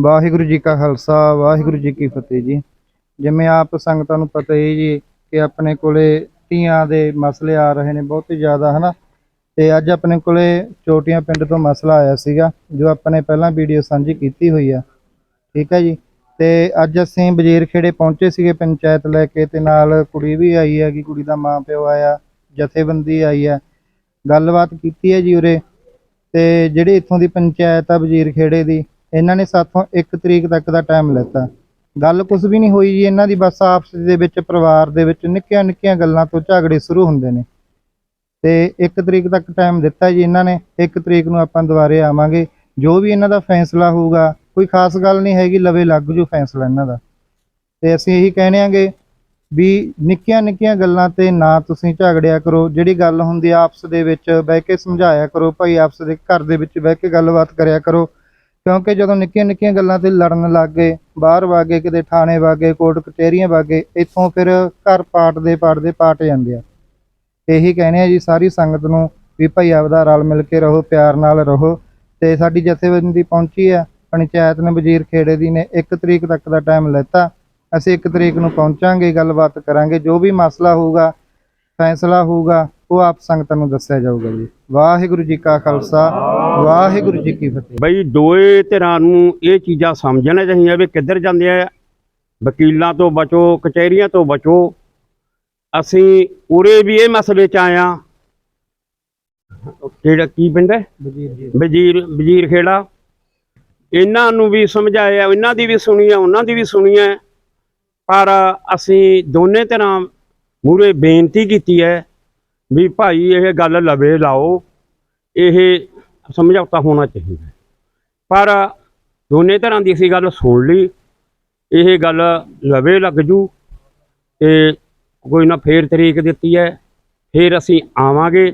ਵਾਹਿਗੁਰੂ ਜੀ ਕਾ ਖਾਲਸਾ, ਵਾਹਿਗੁਰੂ ਜੀ ਕੀ ਫਤਿਹ ਜੀ। ਜਿਵੇਂ ਆਪ ਸੰਗਤਾਂ ਨੂੰ ਪਤਾ ਹੀ ਜੀ ਕਿ ਆਪਣੇ ਕੋਲੇ ਧੀਆਂ ਦੇ ਮਸਲੇ ਆ ਰਹੇ ਨੇ ਬਹੁਤ ਹੀ ਜ਼ਿਆਦਾ, ਹਨਾ? ਤੇ ਅੱਜ ਆਪਣੇ ਕੋਲੇ ਚੋਟੀਆਂ ਪਿੰਡ ਤੋਂ ਮਸਲਾ ਆਇਆ ਸੀਗਾ, ਜੋ ਆਪਣੇ ਪਹਿਲਾਂ ਵੀਡੀਓ ਸਾਂਝੀ ਕੀਤੀ ਹੋਈ ਆ। ਠੀਕ ਹੈ ਜੀ? ਤੇ ਅੱਜ ਅਸੀਂ ਵਜ਼ੀਰ ਖੇੜੇ ਪਹੁੰਚੇ ਸੀਗੇ ਪੰਚਾਇਤ ਲੈ ਕੇ ਤੇ ਨਾਲ ਕੁੜੀ ਵੀ ਆਈ ਹੈਗੀ, ਕੁੜੀ ਦਾ ਮਾਂ ਪਿਓ ਆਇਆ, ਜਥੇਬੰਦੀ ਆਈ ਹੈ ਗੱਲਬਾਤ ਕੀਤੀ ਹੈ ਜੀ ਉਰੇ। ਤੇ ਜਿਹੜੀ ਇੱਥੋਂ ਦੀ ਪੰਚਾਇਤ ਆ ਵਜ਼ੀਰ ਖੇੜੇ ਦੀ ਇਹਨਾਂ ਨੇ ਸਾਥੋਂ 1 ਤਰੀਕ ਤੱਕ ਦਾ ਟਾਈਮ ਲਿੱਤਾ। ਗੱਲ ਕੁਝ ਵੀ ਨਹੀਂ ਹੋਈ ਜੀ, ਇਹਨਾਂ ਦੀ ਬਸ ਆਪਸ ਦੇ ਵਿੱਚ, ਪਰਿਵਾਰ ਦੇ ਵਿੱਚ ਨਿੱਕੀਆਂ ਨਿੱਕੀਆਂ ਗੱਲਾਂ ਤੋਂ ਝਗੜੇ ਸ਼ੁਰੂ ਹੁੰਦੇ ਨੇ। ਤੇ 1 ਤਰੀਕ ਤੱਕ ਟਾਈਮ ਦਿੱਤਾ ਜੀ ਇਹਨਾਂ ਨੇ 1 ਤਰੀਕ ਨੂੰ ਆਪਾਂ ਦੁਬਾਰੇ ਆਵਾਂਗੇ। ਜੋ ਵੀ ਇਹਨਾਂ ਦਾ ਫੈਸਲਾ ਹੋਊਗਾ, ਕੋਈ ਖਾਸ ਗੱਲ ਨਹੀਂ ਹੈਗੀ, ਲਵੇ ਲੱਗ ਜੂ ਫੈਸਲਾ ਇਹਨਾਂ ਦਾ। ਤੇ ਅਸੀਂ ਇਹੀ ਕਹਿਣੇ ਆਂਗੇ ਵੀ ਨਿੱਕੀਆਂ ਨਿੱਕੀਆਂ ਗੱਲਾਂ ਤੇ ਨਾ ਤੁਸੀਂ ਝਗੜਿਆ ਕਰੋ। ਜਿਹੜੀ ਗੱਲ ਹੁੰਦੀ ਆਪਸ ਦੇ ਵਿੱਚ, ਬਹਿ ਕੇ ਸਮਝਾਇਆ ਕਰੋ। ਭਾਈ ਆਪਸ ਦੇ ਘਰ ਦੇ ਵਿੱਚ ਬਹਿ ਕੇ ਗੱਲਬਾਤ ਕਰਿਆ ਕਰੋ। ਕਿਉਂਕਿ ਜਦੋਂ ਨਿੱਕੀਆਂ ਨਿੱਕੀਆਂ ਗੱਲਾਂ ਤੇ ਲੜਨ ਲੱਗ ਗਏ, ਬਾਹਰ ਵਾਗੇ ਕਿਤੇ ਥਾਣੇ ਵਾਗੇ ਕੋਰਟ ਕਚਹਿਰੀਆਂ ਵਾਗੇ ਇੱਥੋਂ ਫਿਰ ਘਰ ਪਾਟਦੇ ਪਾਟਦੇ ਪਾਟ ਜਾਂਦੇ ਆ। ਇਹੀ ਕਹਿੰਦੇ ਆ ਜੀ, ਸਾਰੀ ਸੰਗਤ ਨੂੰ ਵੀ ਭਾਈ ਆਪਦਾ ਰਲ ਮਿਲ ਕੇ ਰਹੋ, ਪਿਆਰ ਨਾਲ ਰਹੋ। ਤੇ ਸਾਡੀ ਜਥੇਬੰਦੀ ਪਹੁੰਚੀ ਆ, ਪੰਚਾਇਤ ਨੇ ਵਜ਼ੀਰ ਖੇੜੇ ਦੀ ਨੇ 1 ਤਰੀਕ ਤੱਕ ਦਾ ਟਾਈਮ ਲੈਤਾ। ਅਸੀਂ 1 ਤਰੀਕ ਨੂੰ ਪਹੁੰਚਾਂਗੇ, ਗੱਲਬਾਤ ਕਰਾਂਗੇ, ਜੋ ਵੀ ਮਸਲਾ ਹੋਊਗਾ, ਫੈਸਲਾ ਹੋਊਗਾ, ਉਹ ਆਪ ਸੰਗਤਾਂ ਨੂੰ ਦੱਸਿਆ ਜਾਊਗਾ ਜੀ। ਵਾਹਿਗੁਰੂ ਜੀ ਕਾ ਖਾਲਸਾ ਵਾਹਿਗੁਰੂ ਜੀ ਕੀ ਫਤਿਹ। ਬਈ ਦੋਏ ਧਿਰਾਂ ਨੂੰ ਇਹ ਚੀਜ਼ਾਂ ਸਮਝਣਾ ਚਾਹੀਦੀਆਂ ਵੀ ਕਿੱਧਰ ਜਾਂਦੇ ਆ ਵਕੀਲਾਂ ਤੋਂ ਬਚੋ ਕਚਹਿਰੀਆਂ ਤੋਂ ਬਚੋ। ਅਸੀਂ ਉਰੇ ਵੀ ਇਹ ਮਸਲੇ ਚ ਆਇਆ ਕਿਹੜਾ ਕੀ ਪਿੰਡ ਹੈ ਵਜ਼ੀਰ ਵਜ਼ੀਰ ਖੇੜਾ। ਇਹਨਾਂ ਨੂੰ ਵੀ ਸਮਝਾਇਆ ਇਹਨਾਂ ਦੀ ਵੀ ਸੁਣੀ ਹੈ ਉਹਨਾਂ ਦੀ ਵੀ ਸੁਣੀ ਹੈ ਪਰ ਅਸੀਂ ਦੋਨੇ ਤਰ੍ਹਾਂ ਮੂਰੇ ਬੇਨਤੀ ਕੀਤੀ ਹੈ ਵੀ ਭਾਈ ਇਹ ਗੱਲ ਲਵੇ, ਲਾਓ। ਇਹ ਸਮਝੌਤਾ ਹੋਣਾ ਚਾਹੀਦਾ ਪਰ ਦੋਨੇ ਤਰ੍ਹਾਂ ਦੀ ਅਸੀਂ ਗੱਲ ਸੁਣ ਲਈ। ਇਹ ਗੱਲ ਲਵੇ ਲੱਗ ਜੂ ਤੇ ਕੋਈ ਨਾ ਫੇਰ ਤਰੀਕ ਦਿੱਤੀ ਹੈ, ਫੇਰ ਅਸੀਂ ਆਵਾਂਗੇ।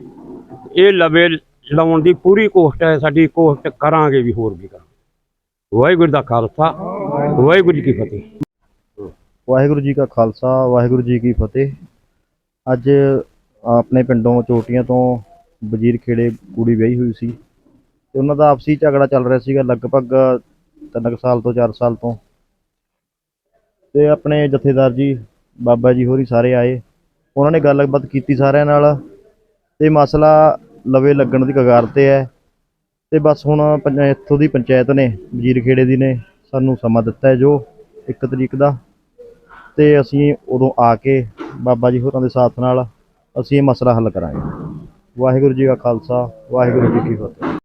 ਇਹ ਲਵੇ ਲਾਉਣ ਦੀ ਪੂਰੀ ਕੋਸ਼ਿਸ਼ ਹੈ, ਸਾਡੀ ਕੋਸ਼ਿਸ਼ ਕਰਾਂਗੇ ਵੀ ਹੋਰ ਵੀ ਕਰਾਂਗੇ। ਵਾਹਿਗੁਰੂ ਦਾ ਖਾਲਸਾ, ਵਾਹਿਗੁਰੂ ਜੀ ਕੀ ਫਤਿਹ। ਵਾਹਿਗੁਰੂ ਜੀ ਕਾ ਖਾਲਸਾ, ਵਾਹਿਗੁਰੂ ਜੀ ਕੀ ਫਤਿਹ। ਅੱਜ ਆਪਣੇ ਪਿੰਡੋਂ ਚੋਟੀਆਂ ਤੋਂ ਵਜ਼ੀਰ ਖੇੜੇ ਕੁੜੀ ਵਿਆਹੀ ਹੋਈ ਸੀ ਤੇ ਉਹਨਾਂ ਦਾ ਆਪਸੀ ਝਗੜਾ ਚੱਲ ਰਿਹਾ ਸੀਗਾ ਲਗਭਗ ਤਿੰਨ ਕੁ ਸਾਲ ਤੋਂ 4 ਸਾਲ ਤੋਂ। ਤੇ ਆਪਣੇ ਜਥੇਦਾਰ ਜੀ, ਬਾਬਾ ਜੀ ਹੋਰੀ ਸਾਰੇ ਆਏ। ਉਹਨਾਂ ਨੇ ਗੱਲਬਾਤ ਕੀਤੀ ਸਾਰਿਆਂ ਨਾਲ ਤੇ ਮਸਲਾ ਲਵੇ ਲੱਗਣ ਦੀ ਕਗਾਰ ਤੇ ਹੈ ਤੇ ਬਸ ਹੁਣ ਪੰਜ- ਇੱਥੋਂ ਦੀ ਪੰਚਾਇਤ ਨੇ, ਵਜ਼ੀਰ ਖੇੜੇ ਦੀ ਨੇ ਸਾਨੂੰ ਸਮਾਂ ਦਿੱਤਾ ਹੈ ਜੋ 1 ਤਰੀਕ ਦਾ। ਤੇ ਅਸੀਂ ਉਦੋਂ ਆ ਕੇ ਬਾਬਾ ਜੀ ਹੋਰਾਂ ਦੇ ਸਾਥ ਨਾਲ ਅਸੀਂ ਇਹ ਮਸਲਾ ਹੱਲ ਕਰਾਂਗੇ। ਵਾਹਿਗੁਰੂ ਜੀ ਕਾ ਖਾਲਸਾ ਵਾਹਿਗੁਰੂ ਜੀ ਕੀ ਫਤਿਹ।